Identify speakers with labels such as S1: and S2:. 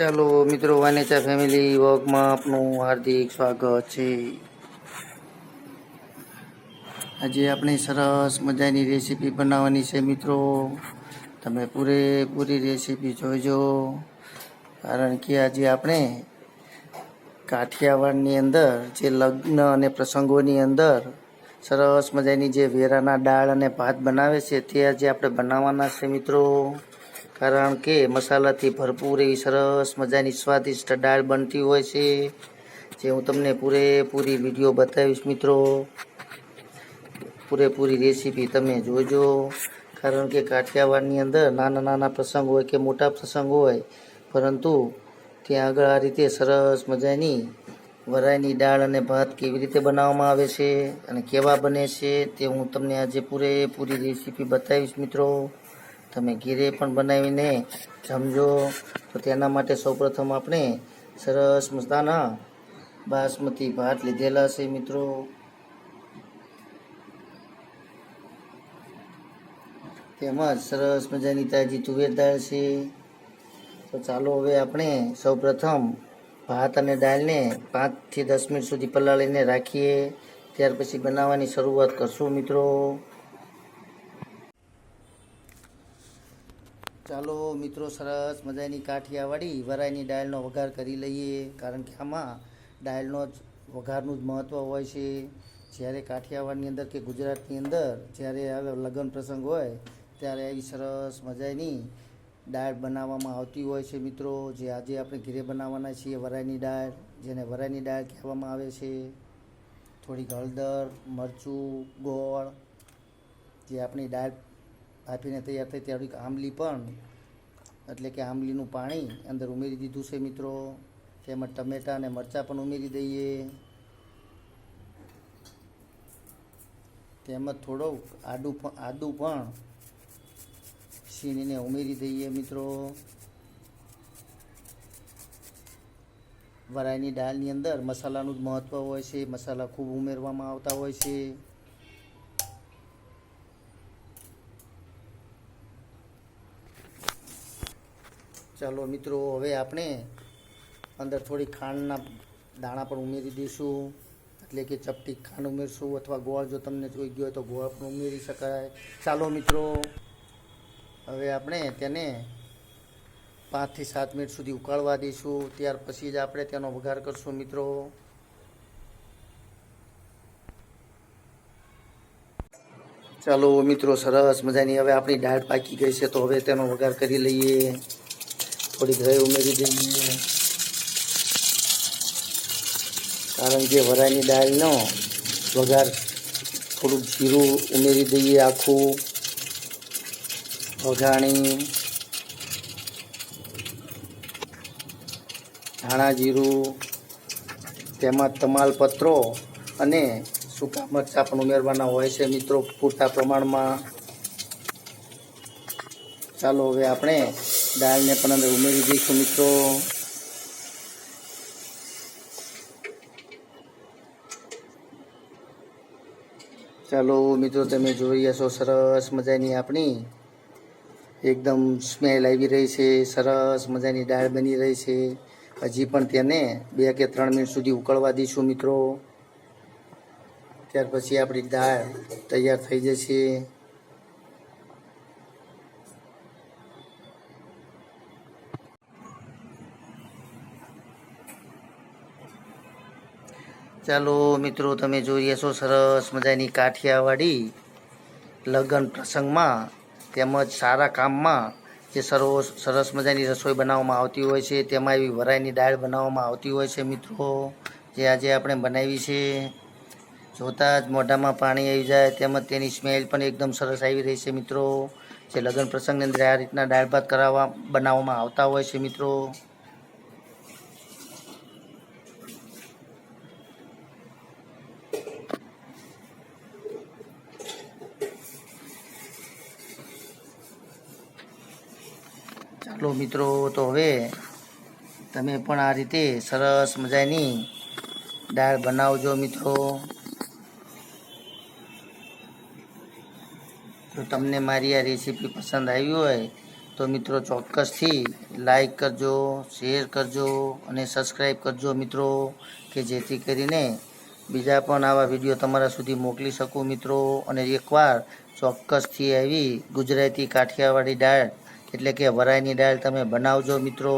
S1: ચાલો મિત્રો, વાનેચા ફેમિલી વોકમાં આપનું હાર્દિક સ્વાગત છે. આજે આપણે સરસ મજાની રેસીપી બનાવવાની છે મિત્રો. તમે પૂરેપૂરી રેસીપી જોઈજો કારણ કે આજે આપણે કાઠિયાવાડની અંદર, જે લગ્ન અને પ્રસંગોની અંદર સરસ મજાની જે વેરાના દાળ અને ભાત બનાવે છે, તે આજે આપણે બનાવવાના છે મિત્રો. કારણ કે મસાલાથી ભરપૂર એવી સરસ મજાની સ્વાદિષ્ટ દાળ બનતી હોય છે, જે હું તમને પૂરેપૂરી વીડિયો બતાવીશ મિત્રો. પૂરેપૂરી રેસીપી તમે જોજો. કારણ કે કાઠિયાવાડની અંદર નાના નાના પ્રસંગ હોય કે મોટા પ્રસંગ હોય, પરંતુ ત્યાં આગળ આ રીતે સરસ મજાની વરાયની દાળ અને ભાત કેવી રીતે બનાવવામાં આવે છે અને કેવા બને છે તે હું તમને આજે પૂરેપૂરી રેસીપી બતાવીશ મિત્રો. તમે ઘીરે પણ બનાવીને જમજો. તો તેના માટે સૌપ્રથમ આપણે સરસ મસ્તાના બાસમતી ભાત લીધેલા છે મિત્રો. તેમજ સરસ મજાની તાજી તુવેર દાળ છે. તો ચાલો હવે આપણે સૌપ્રથમ ભાત અને દાળને પાંચથી દસ મિનિટ સુધી પલાળીને રાખીએ. ત્યાર પછી બનાવવાની શરૂઆત કરશું મિત્રો. ચાલો મિત્રો, સરસ મજાની કાઠિયાવાડી વરાયની ડાયલનો વઘાર કરી લઈએ. કારણ કે આમાં ડાયલનો જ વઘારનું જ મહત્ત્વ હોય છે. જ્યારે કાઠિયાવાડની અંદર કે ગુજરાતની અંદર જ્યારે આવે લગ્ન પ્રસંગ હોય, ત્યારે આવી સરસ મજાની ડાળ બનાવવામાં આવતી હોય છે મિત્રો. જે આજે આપણે ઘરે બનાવવાના છીએ વરાયની ડાળ જેને વરાયની ડાળ કહેવામાં આવે છે. થોડીક હળદર, મરચું, ગોળ, જે આપણી દાળ બાફીને તૈયાર થઈ ત્યારે આંબલી પણ, એટલે કે આંબલીનું પાણી અંદર ઉમેરી દીધું છે મિત્રો. તેમજ ટમેટાં અને મરચાં પણ ઉમેરી દઈએ. તેમજ થોડોક આદું પણ આદું પણ છીણીને ઉમેરી દઈએ મિત્રો. વરાયની દાળની અંદર મસાલાનું જ મહત્ત્વ હોય છે. મસાલા ખૂબ ઉમેરવામાં આવતા હોય છે. ચાલો મિત્રો, હવે આપણે અંદર થોડી ખાંડના દાણા પણ ઉમેરી દઈશું. એટલે કે ચપટી ખાંડ ઉમેરશું અથવા ગોળ જો તમને જોઈ ગયો હોય તો ગોળ પણ ઉમેરી શકાય. ચાલો મિત્રો, હવે આપણે તેને પાંચથી સાત મિનિટ સુધી ઉકાળવા દઈશું. ત્યાર પછી જ આપણે તેનો વઘાર કરશું મિત્રો. ચાલો મિત્રો, સરસ મજાની હવે આપણી દાળ પાકી ગઈ છે, તો હવે તેનો વઘાર કરી લઈએ. થોડીક રહી ઉમેરી દઈએ. કારણ કે વરાયની દાળનો વઘાર થોડુંક જીરું ઉમેરી દઈએ આખું, વઘાણી, ધાણા જીરું, તેમાં તમાલપત્રો અને સૂકા મરચાં પણ ઉમેરવાના હોય છે. મિત્રો, પૂરતા પ્રમાણમાં. ચાલો, હવે આપણે દાળને પણ અંદર ઉમેરી દઈશું મિત્રો. ચાલો મિત્રો, તમે જોઈ હશો, સરસ મજાની આપણી એકદમ સ્મેલ આવી રહી છે, સરસ મજાની દાળ બની રહી છે. હજી પણ તેને બે કે ત્રણ મિનિટ સુધી ઉકળવા દઈશું મિત્રો. ત્યાર પછી આપણી દાળ તૈયાર થઈ જશે. ચાલો મિત્રો, તમે જોઈએ છો સરસ મજાની કાઠિયાવાડી લગ્ન પ્રસંગમાં તેમજ સારા કામમાં જે સરસ સરસ મજાની રસોઈ બનાવવામાં આવતી હોય છે, તેમાં એવી વરાયની દાળ બનાવવામાં આવતી હોય છે મિત્રો, જે આજે આપણે બનાવી છે. જોતાં જ મોઢામાં પાણી આવી જાય, તેમજ તેની સ્મેલ પણ એકદમ સરસ આવી રહી છે મિત્રો. જે લગ્ન પ્રસંગની અંદર આ રીતના દાળ ભાત કરાવવા બનાવવામાં આવતા હોય છે મિત્રો. ચાલો મિત્રો તો હવે તમે પણ આ રીતે સરસ મજાની દાળ બનાવજો મિત્રો. જો તમને મારી આ રેસીપી પસંદ આવી હોય તો મિત્રો ચોક્કસથી લાઈક કરજો શેર કરજો અને સબસ્ક્રાઈબ કરજો મિત્રો, કે જેથી કરીને બીજા પણ આવા વીડિયો તમારા સુધી મોકલી શકું મિત્રો. અને એકવાર ચોક્કસથી આવી ગુજરાતી કાઠિયાવાડી દાળ એટલે કે વરાયની દાળ તમે બનાવજો મિત્રો.